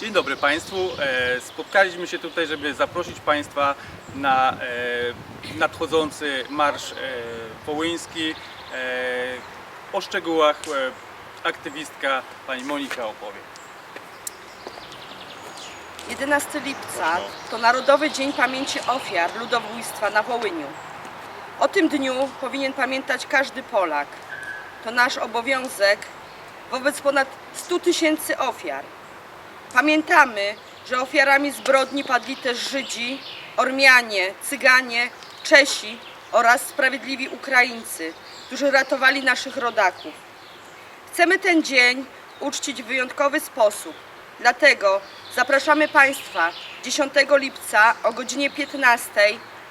Dzień dobry Państwu. E, Spotkaliśmy się tutaj, żeby zaprosić Państwa na e, nadchodzący Marsz e, Wołyński. O szczegółach aktywistka pani Monika opowie. 11 lipca to Narodowy Dzień Pamięci Ofiar Ludobójstwa na Wołyniu. O tym dniu powinien pamiętać każdy Polak. To nasz obowiązek wobec ponad 100 tysięcy ofiar. Pamiętamy, że ofiarami zbrodni padli też Żydzi, Ormianie, Cyganie, Czesi oraz sprawiedliwi Ukraińcy, którzy ratowali naszych rodaków. Chcemy ten dzień uczcić w wyjątkowy sposób. Dlatego zapraszamy Państwa 10 lipca o godzinie 15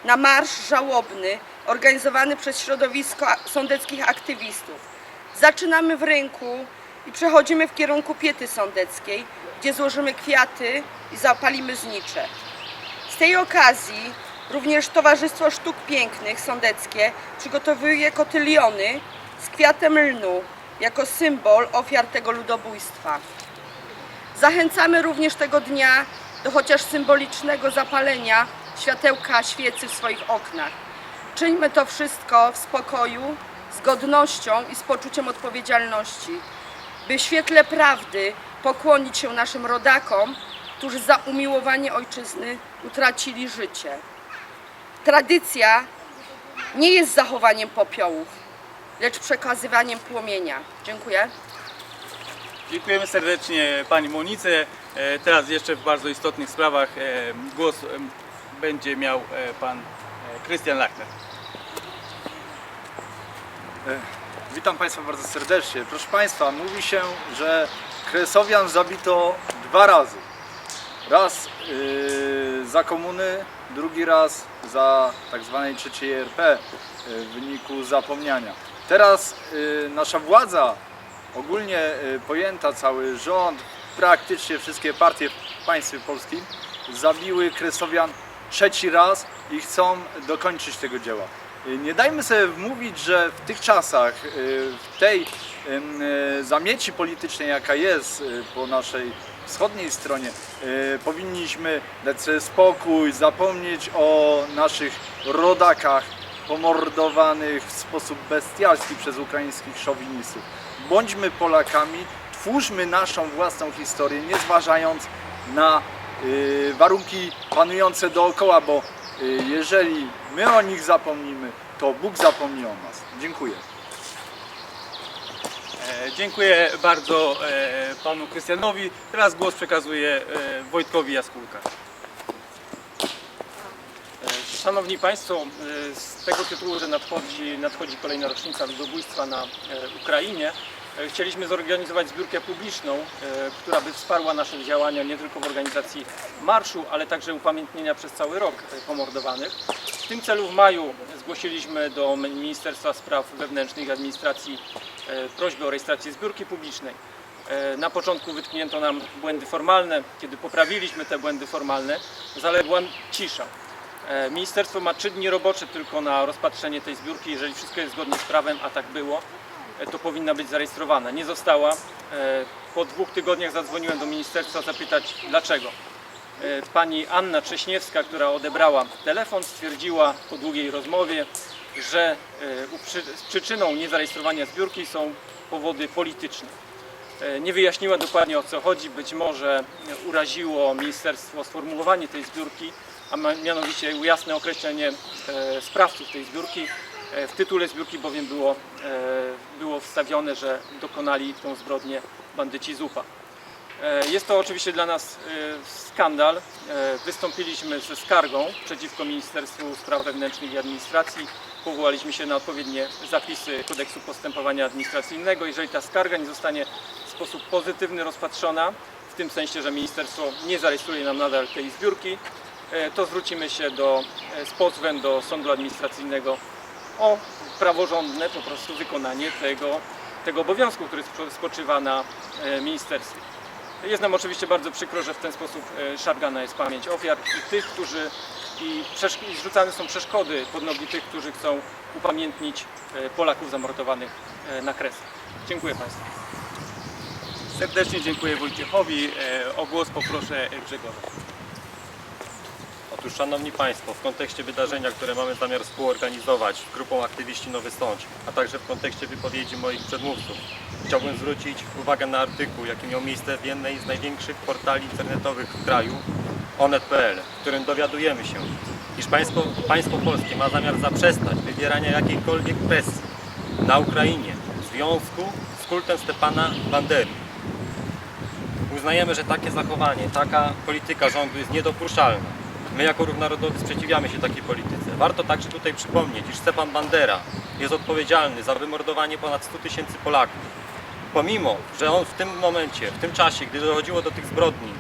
na marsz żałobny organizowany przez środowisko sądeckich aktywistów. Zaczynamy w rynku i przechodzimy w kierunku Piety Sądeckiej, gdzie złożymy kwiaty i zapalimy znicze. Z tej okazji również Towarzystwo Sztuk Pięknych Sądeckie przygotowuje kotyliony z kwiatem lnu jako symbol ofiar tego ludobójstwa. Zachęcamy również tego dnia do chociaż symbolicznego zapalenia światełka świecy w swoich oknach. Czyńmy to wszystko w spokoju, z godnością i z poczuciem odpowiedzialności, by w świetle prawdy pokłonić się naszym rodakom, którzy za umiłowanie ojczyzny utracili życie. Tradycja nie jest zachowaniem popiołów, lecz przekazywaniem płomienia. Dziękuję. Dziękujemy serdecznie pani Monice. E, Teraz jeszcze w bardzo istotnych sprawach e, głos e, będzie miał pan Krystian Lachner. Witam Państwa bardzo serdecznie. Proszę Państwa, mówi się, że Kresowian zabito dwa razy. Raz yy, za komuny, drugi raz za tak zwanej trzeciej RP yy, w wyniku zapomniania. Teraz yy, nasza władza, ogólnie yy, pojęta cały rząd, praktycznie wszystkie partie w państwie polskim zabiły Kresowian trzeci raz i chcą dokończyć tego dzieła. Y, Nie dajmy sobie wmówić, że w tych czasach, y, w tej y, zamieci politycznej, jaka jest po naszej wschodniej stronie, powinniśmy dać sobie spokój, zapomnieć o naszych rodakach pomordowanych w sposób bestialski przez ukraińskich szowinistów. Bądźmy Polakami, twórzmy naszą własną historię, nie zważając na warunki panujące dookoła, bo jeżeli my o nich zapomnimy, to Bóg zapomni o nas. Dziękuję. E, Dziękuję bardzo e, panu Krystianowi. Teraz głos przekazuję e, Wojtkowi Jaskółka. Szanowni Państwo, y, z tego tytułu, że nadchodzi, nadchodzi kolejna rocznica ludobójstwa na Ukrainie, chcieliśmy zorganizować zbiórkę publiczną, e, która by wsparła nasze działania nie tylko w organizacji marszu, ale także upamiętnienia przez cały rok e, pomordowanych. W tym celu w maju zgłosiliśmy do Ministerstwa Spraw Wewnętrznych i Administracji e, prośbę o rejestrację zbiórki publicznej. E, Na początku wytknięto nam błędy formalne. Kiedy poprawiliśmy te błędy formalne, zaległa cisza. E, Ministerstwo ma trzy dni robocze tylko na rozpatrzenie tej zbiórki. Jeżeli wszystko jest zgodnie z prawem, a tak było, e, to powinna być zarejestrowana. Nie została. E, Po dwóch tygodniach zadzwoniłem do ministerstwa zapytać dlaczego. E, Pani Anna Cześniewska, która odebrała telefon, stwierdziła po długiej rozmowie, że e, przyczyną niezarejestrowania zbiórki są powody polityczne. E, Nie wyjaśniła dokładnie o co chodzi. Być może e, uraziło ministerstwo sformułowanie tej zbiórki, a mianowicie jasne określenie e, sprawców tej zbiórki. E, W tytule zbiórki bowiem było, e, wstawione, że dokonali tą zbrodnię bandyci ZUPA. E, Jest to oczywiście dla nas e, skandal. E, Wystąpiliśmy ze skargą przeciwko Ministerstwu Spraw Wewnętrznych i Administracji. Powołaliśmy się na odpowiednie zapisy kodeksu postępowania administracyjnego. Jeżeli ta skarga nie zostanie w sposób pozytywny rozpatrzona, w tym sensie, że ministerstwo nie zarejestruje nam nadal tej zbiórki, to zwrócimy się do, z pozwem do sądu administracyjnego o praworządne po prostu wykonanie tego, tego obowiązku, który spo- spoczywa na e, ministerstwie. Jest nam oczywiście bardzo przykro, że w ten sposób e, szargana jest pamięć ofiar i tych, którzy i, i zrzucane są przeszkody pod nogi tych, którzy chcą upamiętnić e, Polaków zamordowanych na Kresach. Dziękuję Państwu. Serdecznie dziękuję Wojciechowi. O głos poproszę Grzegorza. Otóż Szanowni Państwo, w kontekście wydarzenia, które mamy zamiar współorganizować z grupą aktywiści Nowy Sącz, a także w kontekście wypowiedzi moich przedmówców, chciałbym zwrócić uwagę na artykuł, jaki miał miejsce w jednej z największych portali internetowych w kraju, onet.pl, w którym dowiadujemy się, iż państwo, państwo polskie ma zamiar zaprzestać wywierania jakiejkolwiek presji na Ukrainie w związku z kultem Stepana Bandery. Uznajemy, że takie zachowanie, taka polityka rządu jest niedopuszczalna. My jako Ruch Narodowy sprzeciwiamy się takiej polityce. Warto także tutaj przypomnieć, iż Stepan Bandera jest odpowiedzialny za wymordowanie ponad 100 tysięcy Polaków. Pomimo, że on w tym momencie, w tym czasie, gdy dochodziło do tych zbrodni,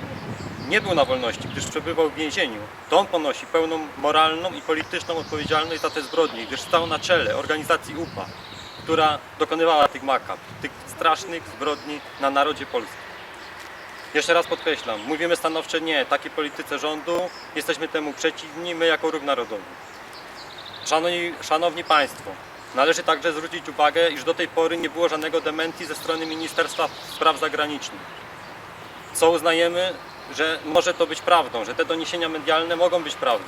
nie był na wolności, gdyż przebywał w więzieniu, to on ponosi pełną moralną i polityczną odpowiedzialność za te zbrodnie, gdyż stał na czele organizacji UPA, która dokonywała tych makab, tych strasznych zbrodni na narodzie polskim. Jeszcze raz podkreślam, mówimy stanowcze nie takiej polityce rządu, jesteśmy temu przeciwni, my jako Ruch Narodowy. Szanowni, szanowni Państwo, należy także zwrócić uwagę, iż do tej pory nie było żadnego dementi ze strony Ministerstwa Spraw Zagranicznych, co uznajemy, że może to być prawdą, że te doniesienia medialne mogą być prawdą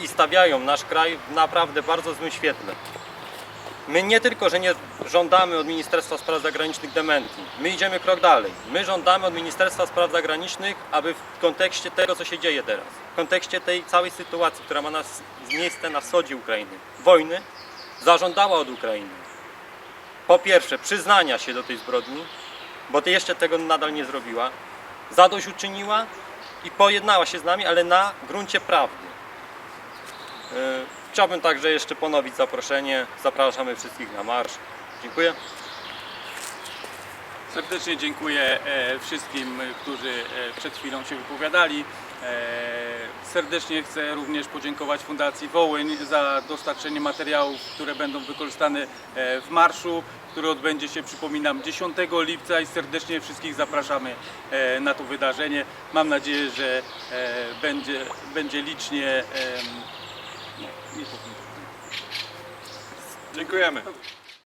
i stawiają nasz kraj w naprawdę bardzo złym świetle. My nie tylko, że nie żądamy od Ministerstwa Spraw Zagranicznych dementi, my idziemy krok dalej. My żądamy od Ministerstwa Spraw Zagranicznych, aby w kontekście tego, co się dzieje teraz, w kontekście tej całej sytuacji, która ma nas miejsce na wschodzie Ukrainy, wojny, zażądała od Ukrainy po pierwsze przyznania się do tej zbrodni, bo ty jeszcze tego nadal nie zrobiła, zadośćuczyniła i pojednała się z nami, ale na gruncie prawdy. Yy, Chciałbym także jeszcze ponowić zaproszenie. Zapraszamy wszystkich na marsz. Dziękuję. Serdecznie dziękuję e, wszystkim, którzy e, przed chwilą się wypowiadali. E, Serdecznie chcę również podziękować Fundacji Wołyń za dostarczenie materiałów, które będą wykorzystane w marszu, który odbędzie się, przypominam, 10 lipca i serdecznie wszystkich zapraszamy na to wydarzenie. Mam nadzieję, że będzie, będzie licznie. Dziękujemy.